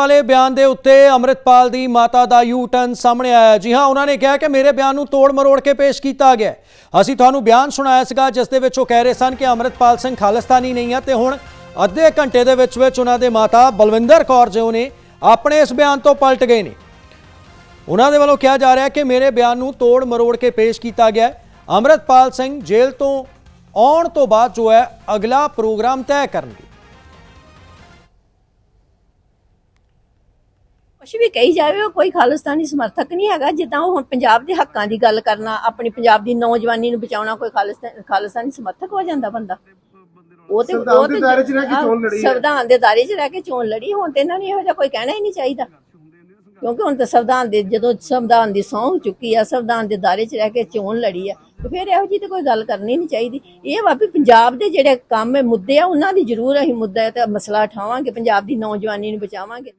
ਵਾਲੇ ਬਿਆਨ ਦੇ ਉੱਤੇ ਅੰਮ੍ਰਿਤਪਾਲ ਦੀ ਮਾਤਾ ਦਾ ਯੂ ਟਰਨ ਸਾਹਮਣੇ ਆਇਆ ਜੀ ਹਾਂ, ਉਹਨਾਂ ਨੇ ਕਿਹਾ ਕਿ ਮੇਰੇ ਬਿਆਨ ਨੂੰ ਤੋੜ ਮਰੋੜ ਕੇ ਪੇਸ਼ ਕੀਤਾ ਗਿਆ ਅਸੀਂ ਤੁਹਾਨੂੰ ਬਿਆਨ ਸੁਣਾਇਆ ਸੀਗਾ, ਜਿਸ ਦੇ ਵਿੱਚ ਉਹ ਕਹਿ ਰਹੇ ਸਨ ਕਿ ਅੰਮ੍ਰਿਤਪਾਲ ਸਿੰਘ ਖਾਲਿਸਤਾਨੀ ਨਹੀਂ ਹੈ ਤੇ ਹੁਣ ਅੱਧੇ ਘੰਟੇ ਦੇ ਵਿੱਚ ਵਿੱਚ ਉਹਨਾਂ ਦੇ ਮਾਤਾ ਬਲਵਿੰਦਰ ਕੌਰ ਜੋ ਨੇ ਆਪਣੇ ਇਸ ਬਿਆਨ ਤੋਂ ਪਲਟ ਗਏ ਨੇ। ਉਹਨਾਂ ਦੇ ਵੱਲੋਂ ਕਿਹਾ ਜਾ ਰਿਹਾ ਕਿ ਮੇਰੇ ਬਿਆਨ ਨੂੰ ਤੋੜ ਮਰੋੜ ਕੇ ਪੇਸ਼ ਕੀਤਾ ਗਿਆ ਹੈ। ਅੰਮ੍ਰਿਤਪਾਲ ਸਿੰਘ ਜੇਲ੍ਹ ਤੋਂ ਆਉਣ ਤੋਂ ਬਾਅਦ ਜੋ ਹੈ, ਅਗਲਾ ਪ੍ਰੋਗਰਾਮ ਤੈਅ ਕਰਨਗੇ। ਕੁਛ ਵੀ ਕਹੀ ਜਾਵੇ ਉਹ ਕੋਈ ਖਾਲਿਸਤਾਨੀ ਸਮਰਥਕ ਨਹੀਂ ਹੈਗਾ। ਜਿੱਦਾਂ ਉਹ ਹੁਣ ਪੰਜਾਬ ਦੇ ਹੱਕਾਂ ਦੀ ਗੱਲ ਕਰਨਾ ਆਪਣੀ ਪੰਜਾਬ ਦੀ ਨੌਜਵਾਨੀ ਨੂੰ ਬਚਾਉਣਾ ਕੋਈ ਖਾਲਿਸਤਾਨ ਸਮਰਥਕ ਹੋ ਜਾਂਦਾ ਬੰਦਾ। ਉਹ ਤੇ ਉਹ ਦੇ ਤੇ ਦਾਇਰੇ 'ਚ ਰਹਿ ਕੇ ਚੋਣ ਲੜੀ ਹੈ। ਸੰਵਿਧਾਨ ਦੇ ਦਾਇਰੇ 'ਚ ਰਹਿ ਕੇ ਚੋਣ ਲੜੀ ਹੁਣ ਤੇ ਇਹਨਾਂ ਨੂੰ ਇਹੋ ਜਿਹਾ ਕੋਈ ਕਹਿਣਾ ਹੀ ਨਹੀਂ ਚਾਹੀਦਾ। ਕਿਉਂਕਿ ਹੁਣ ਤਾਂ ਸੰਵਿਧਾਨ ਦੇ ਜਦੋਂ ਸੰਵਿਧਾਨ ਦੀ ਸਹੁੰ ਚੁੱਕੀ ਆ ਸੰਵਿਧਾਨ ਦੇ ਦਾਇਰੇ 'ਚ ਰਹਿ ਕੇ ਚੋਣ ਲੜੀ ਆ ਤੇ ਫਿਰ ਇਹੋ ਜਿਹੀ ਤੇ ਕੋਈ ਗੱਲ ਕਰਨੀ ਨਹੀਂ ਚਾਹੀਦੀ। ਇਹ ਵਾ ਵੀ ਪੰਜਾਬ ਦੇ ਜਿਹੜੇ ਕੰਮ ਹੈ ਮੁੱਦੇ ਆ ਉਹਨਾਂ ਦੀ ਜ਼ਰੂਰ ਅਸੀਂ ਮੁੱਦਾ ਤੇ ਮਸਲਾ ਉਠਾਵਾਂਗੇ ਪੰਜਾਬ ਦੀ ਨੌਜਵਾਨੀ ਨੂੰ ਬਚਾਵਾਂਗੇ।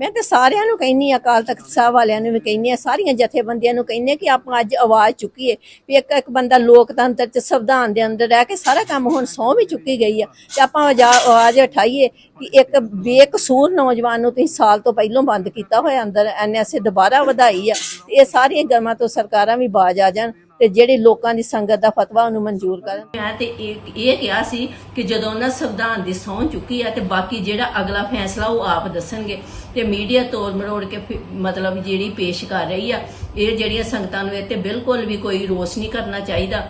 ਮੈਂ ਤੇ ਸਾਰਿਆਂ ਨੂੰ ਕਹਿੰਨੀ ਆ ਅਕਾਲ ਤਖਤ ਸਾਹਿਬ ਵਾਲਿਆਂ ਨੂੰ ਵੀ ਕਹਿੰਨੀ ਆ ਸਾਰੀਆਂ ਜਥੇਬੰਦੀਆਂ ਨੂੰ ਕਹਿੰਨੀ ਆ ਕਿ ਆਪਾਂ ਅੱਜ ਆਵਾਜ਼ ਚੁੱਕੀਏ ਵੀ ਇੱਕ ਇੱਕ ਬੰਦਾ ਲੋਕਤੰਤਰ ਚ ਸੰਵਿਧਾਨ ਦੇ ਅੰਦਰ ਰਹਿ ਕੇ ਸਾਰਾ ਕੰਮ ਹੁਣ ਸਹੁੰ ਵੀ ਚੁੱਕੀ ਗਈ ਆ ਤੇ ਆਪਾਂ ਆਜਾ- ਆਵਾਜ਼ ਉਠਾਈਏ ਕਿ ਇੱਕ ਬੇਕਸੂਰ ਨੌਜਵਾਨ ਨੂੰ ਤੁਸੀਂ ਸਾਲ ਤੋਂ ਪਹਿਲਾਂ ਬੰਦ ਕੀਤਾ ਹੋਇਆ ਅੰਦਰ ਐਨਐਸਏ ਦੁਬਾਰਾ ਵਧਾਈ ਆ। ਇਹ ਸਾਰੀਆਂ ਗਰਮਾਂ ਤੋਂ ਸਰਕਾਰਾਂ ਵੀ ਬਾਜ ਆ ਜਾਣ ਤੇ ਜਿਹੜੀ ਲੋਕਾਂ ਦੀ ਸੰਗਤ ਦਾ ਫਤਵਾ ਉਹਨੂੰ ਮਨਜ਼ੂਰ ਕਰਨ। ਮੈਂ ਤੇ ਇਹ ਇਹ ਕਿਹਾ ਸੀ ਕਿ ਜਦੋਂ ਉਹਨਾਂ ਸੰਵਿਧਾਨ ਦੀ ਸਹੁੰ ਚੁੱਕੀ ਹੈ ਤੇ ਬਾਕੀ ਜਿਹੜਾ ਅਗਲਾ ਫੈਸਲਾ ਉਹ ਆਪ ਦੱਸਣਗੇ ਤੇ ਮੀਡੀਆ ਤੋੜ ਮਰੋੜ ਕੇ ਮਤਲਬ ਜਿਹੜੀ ਪੇਸ਼ ਕਰ ਰਹੀ ਆ, ਇਹ ਜਿਹੜੀਆਂ ਸੰਗਤਾਂ ਨੂੰ ਇਹ ਤੇ ਬਿਲਕੁਲ ਵੀ ਕੋਈ ਰੋਸ ਨਹੀਂ ਕਰਨਾ ਚਾਹੀਦਾ।